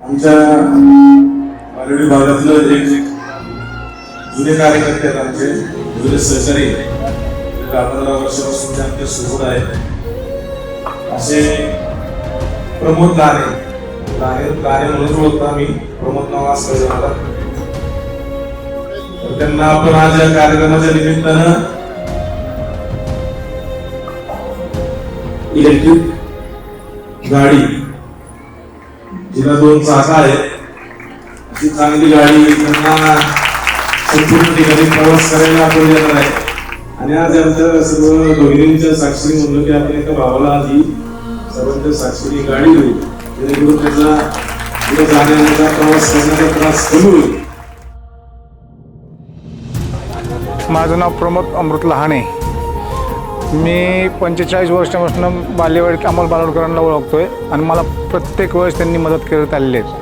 आमच्या बारडी भागातलं एक जुने कार्यकर्ते आहेत आमचे जुने सहकारी दहा पंधरा वर्षापासून ते आमच्यासोबत आहेत असे प्रमोद लाने लाने लाने म्हणून ओळखतो आम्ही. प्रमोद नाव असं तर त्यांना आपण आज या कार्यक्रमाच्या निमित्तानं इलेक्ट्रिक गाडी जिला दोन चाका आहेत. अशी चांगली गाडी त्यांना संपूर्ण ठिकाणी प्रवास करायला आपण येणार आहे. आणि आज आमच्या सर्व दोघींच्या साक्षी म्हणलं की आपण एका भावाला आधी सर्वांच्या साक्षीने गाडी होईल जेणेकरून त्याचा पुढे जाण्याचा प्रवास करण्याचा त्रास कमी होईल. माझं नाव प्रमोद अमृत लहाणे. मी पंचेचाळीस वर्षापासून बालेवाडी अमोल बालोडकरांना आहे आणि मला प्रत्येक वेळेस त्यांनी मदत करत आलेली आहे.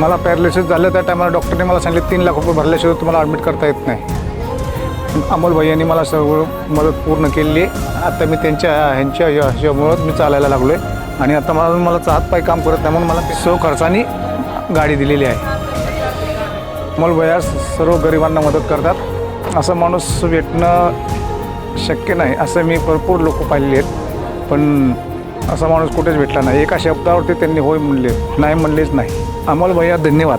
मला पॅरालिसिस झालं त्या टायमाला डॉक्टरने मला सांगितले तीन लाख रुपये भरल्याशिवाय तुम्हाला ॲडमिट करता येत नाही. अमोल भैयांनी मला सर्व मदत पूर्ण केलेली आहे. आता मी त्यांच्या ह्यांच्या ह्याच्यामुळं मी चालायला लागलो आहे आणि आता मला मला चाहत पाय काम करत नाही म्हणून मला ती सो खर्चाने गाडी दिलेली आहे. मोलभया सर्व गरिबांना मदत करतात. असं माणूस भेटणं शक्य नाही असं मी भरपूर लोक पाहिलेले आहेत. पण असा माणूस कुठेच भेटला नाही. एका शब्दावरती त्यांनी होय म्हणले नाही म्हणलेच नाही. अमोल भैया धन्यवाद.